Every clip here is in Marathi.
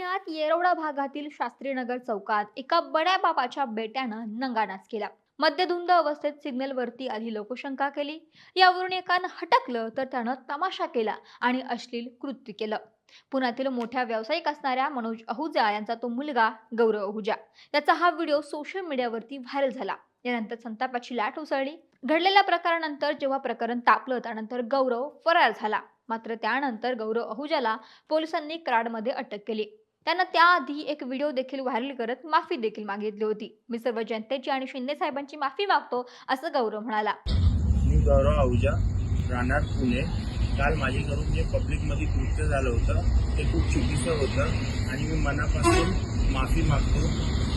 पुण्यात येरवडा भागातील शास्त्रीनगर चौकात एका बड्या बापाच्या बेट्यानं नंगानाच केला. मध्यधुंद अवस्थेत सिग्नलवरती आधी लोकशंका केली. यावरून एकानं हटकलं तर त्यानं तमाशा केला आणि अश्लील कृत्य केलं. पुण्यातील मोठ्या व्यावसायिक असणाऱ्या मनोज अहुजा यांचा तो मुलगा गौरव अहुजा. याचा हा व्हिडिओ सोशल मीडियावरती व्हायरल झाला. यानंतर संतापाची लाट उसळली. घडलेल्या प्रकारानंतर जेव्हा प्रकरण तापलं त्यानंतर गौरव फरार झाला. मात्र त्यानंतर गौरव अहुजाला पोलिसांनी कराडमध्ये अटक केली. त्यानं त्याआधी एक व्हिडिओ देखील व्हायरल करत माफी देखील मागितली होती. मी सर्व जनतेची आणि शिंदे साहेबांची माफी मागतो असं गौरव म्हणाला. मी गौरव आहुजा राहणार पुणे. काल माझ्याकडून जे पब्लिकमध्ये कृत्य झालं होतं ते खूप चुकीचं होतं आणि मी मनापासून माफी मागतो.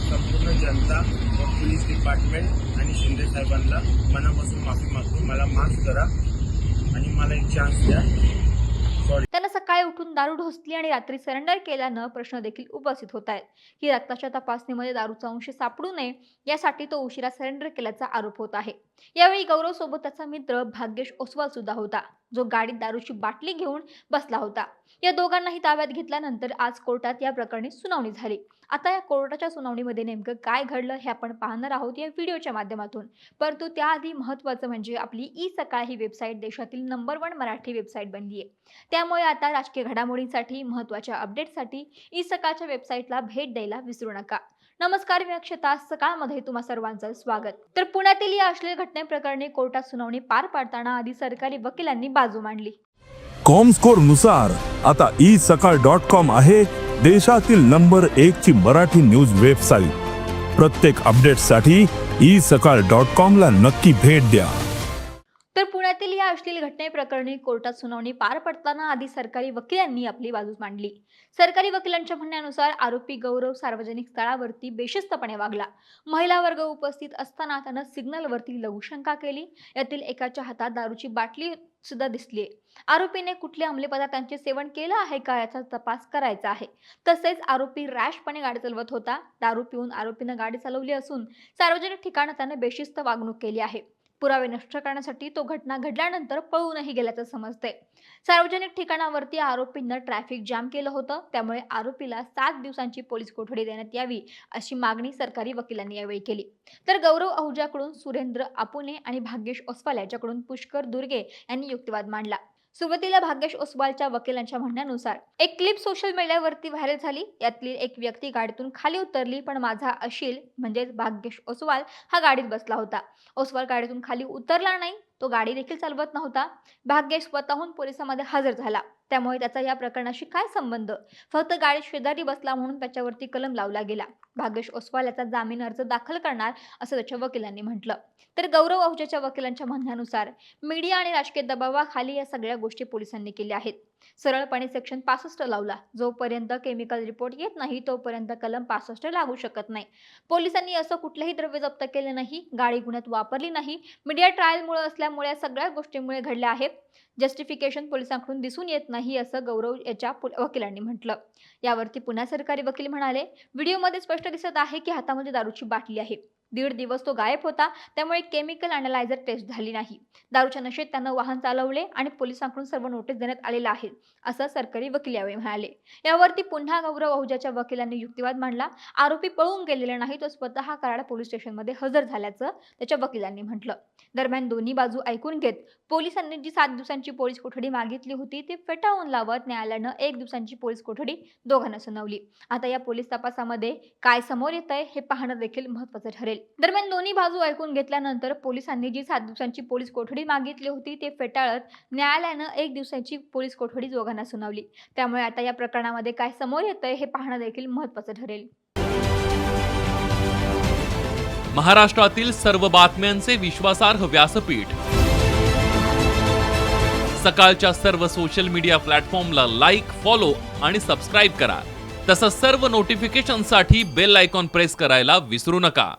संपूर्ण जनता व पोलीस डिपार्टमेंट आणि शिंदे साहेबांना मनापासून माफी मागतो. मला माफ करा आणि मला एक चान्स द्या. सॉरी त्यानं सकाळी उठून दारू ढोसली आणि रात्री सरेंडर केल्यानं प्रश्न देखील उपस्थित होत आहेत. की रक्ताच्या तपासणीमध्ये दारूचा अंश सापडू नये यासाठी तो उशिरा सरेंडर केल्याचा आरोप होत आहे. यावेळी गौरव सोबत त्याचा मित्र भाग्येश ओसवाल सुद्धा होता जो गाडीत दारूची बाटली घेऊन बसला होता. या दोघांनाही ताब्यात घेतल्यानंतर आज कोर्टात या प्रकरणी सुनावणी झाली. आता या कोर्टाच्या सुनावणीमध्ये नेमकं काय घडलं हे आपण पाहणार आहोत या व्हिडिओच्या माध्यमातून. परंतु त्याआधी महत्वाचं म्हणजे आपली ई सकाळ ही वेबसाईट देशातील नंबर वन मराठी वेबसाईट बनली आहे. त्यामुळे आता राजकीय घडामोडींसाठी महत्त्वाच्या अपडेटसाठी ई सकाळच्या वेबसाईटला भेट द्यायला विसरू नका. नमस्कार मी अक्षता. सकाळमध्ये तुम्हा सर्वांचं स्वागत. तर पुण्यातील या अश्लील घटनेप्रकरणी कोर्टात सुनावणी पार पाडताना आधी सरकारी वकिलांनी बाजू मांडली. कॉमस्कोरनुसार आता ई सकाळ डॉट कॉम आहे देशातील नंबर एक ची मराठी न्यूज वेबसाईट. प्रत्येक अपडेटसाठी ई सकाळ डॉट कॉम ला नक्की भेट द्या. राज्यातील या अश्लील घटनेप्रकरणी कोर्टात सुनावणी पार पडताना आधी सरकारी वकिलांनी आपली बाजू मांडली. सरकारी वकिलांच्या म्हणण्यानुसार आरोपी गौरव सार्वजनिक स्थळावरती बेशिस्तपणे वागला. महिला वर्ग उपस्थित असताना त्यानं सिग्नलवरती लघुशंका केली. यातील एकाच्या हातात दारूची बाटली सुद्धा दिसलीये. आरोपीने कुठले अंमली पदार्थांचे सेवन केलं आहे का याचा तपास करायचा आहे. तसेच आरोपी रॅशपणे गाडी चालवत होता. दारू पिऊन आरोपीनं गाडी चालवली असून सार्वजनिक ठिकाणी त्याने बेशिस्त वागणूक केली आहे. पुरावे नष्ट करण्यासाठी तो घटना घडल्यानंतर पळूनही गेल्याचं समजते सार्वजनिक ठिकाणावरती आरोपींना ट्रॅफिक जाम केलं होतं. त्यामुळे आरोपीला सात दिवसांची पोलीस कोठडी देण्यात यावी अशी मागणी सरकारी वकिलांनी यावेळी केली. तर गौरव अहुजाकडून सुरेंद्र आपुने आणि भाग्येश ओसवाल याच्याकडून पुष्कर दुर्गे यांनी युक्तिवाद मांडला. सुरुवातीला भाग्यश ओसवालच्या वकिलांच्या म्हणण्यानुसार एक क्लिप सोशल मीडियावरती व्हायरल झाली. यातली एक व्यक्ती गाडीतून खाली उतरली पण माझा अशील म्हणजेच भाग्यश ओसवाल हा गाडीत बसला होता. ओसवाल गाडीतून खाली उतरला नाही तो गाडी देखील चालवत नव्हता. भाग्येश स्वतःहून पोलिसांमध्ये हजर झाला. त्यामुळे त्याचा या प्रकरणाशी काय संबंध? फक्त गाडी शेजारी बसला म्हणून त्याच्यावरती कलम लावला गेला. भाग्येश ओसवाल याचा जामीन अर्ज दाखल करणार असं त्याच्या वकिलांनी म्हटलं. तर गौरव अहुजाच्या वकिलांच्या म्हणण्यानुसार मीडिया आणि राजकीय दबावाखाली या सगळ्या गोष्टी पोलिसांनी केल्या आहेत. सरळपणे सेक्शन पासष्ट लावला. जोपर्यंत केमिकल रिपोर्ट येत नाही तोपर्यंत कलम पासष्ट लागू शकत नाही. पोलिसांनी असं कुठलंही द्रव्य जप्त केले नाही गाडी गुन्ह्यात वापरली नाही. मीडिया ट्रायलमुळे असल्यामुळे या सगळ्या गोष्टींमुळे घडल्या आहेत. जस्टिफिकेशन पोलिसांकडून दिसून येत नाही असं गौरव याच्या पु- वकिलांनी म्हटलं. यावरती पुन्हा सरकारी वकील म्हणाले व्हिडिओमध्ये स्पष्ट दिसत आहे की हातामध्ये दारूची बाटली आहे. दीड दिवस तो गायब होता त्यामुळे केमिकल अनालायझर टेस्ट झाली नाही. दारूच्या नशेत त्यानं वाहन चालवले आणि पोलिसांकडून सर्व नोटीस देण्यात आलेलं आहे असं सरकारी वकील यावेळी म्हणाले. यावरती पुन्हा गौरव आहुजाच्या वकिलांनी युक्तिवाद मांडला. आरोपी पळून गेलेला नाही तो स्वतः कराड पोलीस स्टेशनमध्ये हजर झाल्याचं त्याच्या वकिलांनी म्हटलं. दरम्यान दोन्ही बाजू ऐकून घेत पोलिसांनी जी सात दिवसांची पोलीस कोठडी मागितली होती ती फेटाळून लावत न्यायालयानं एक दिवसांची पोलीस कोठडी दोघांना सुनावली. आता या पोलीस तपासामध्ये काय समोर येत आहे हे पाहणं देखील महत्वाचं ठरेल. दरम्यान दोन्ही बाजू ऐकून घेतल्यानंतर पोलिसांनी जी सात दिवसांची पोलीस कोठडी मागितली होती ते फेटाळत न्यायालयानं एक दिवसांची पोलीस कोठडी दोघांना सुनावली. त्यामुळे आता या प्रकरणामध्ये काय समोर येतंय हे पाहणं देखील महत्वाचं ठरेल. महाराष्ट्रातील सर्व बातम्यांचे विश्वासार्ह व्यासपीठ. सकाळच्या सर्व सोशल मीडिया प्लॅटफॉर्मला लाईक फॉलो आणि सबस्क्राईब करा. तसंच सर्व नोटिफिकेशनसाठी बेल आयकॉन प्रेस करायला विसरू नका.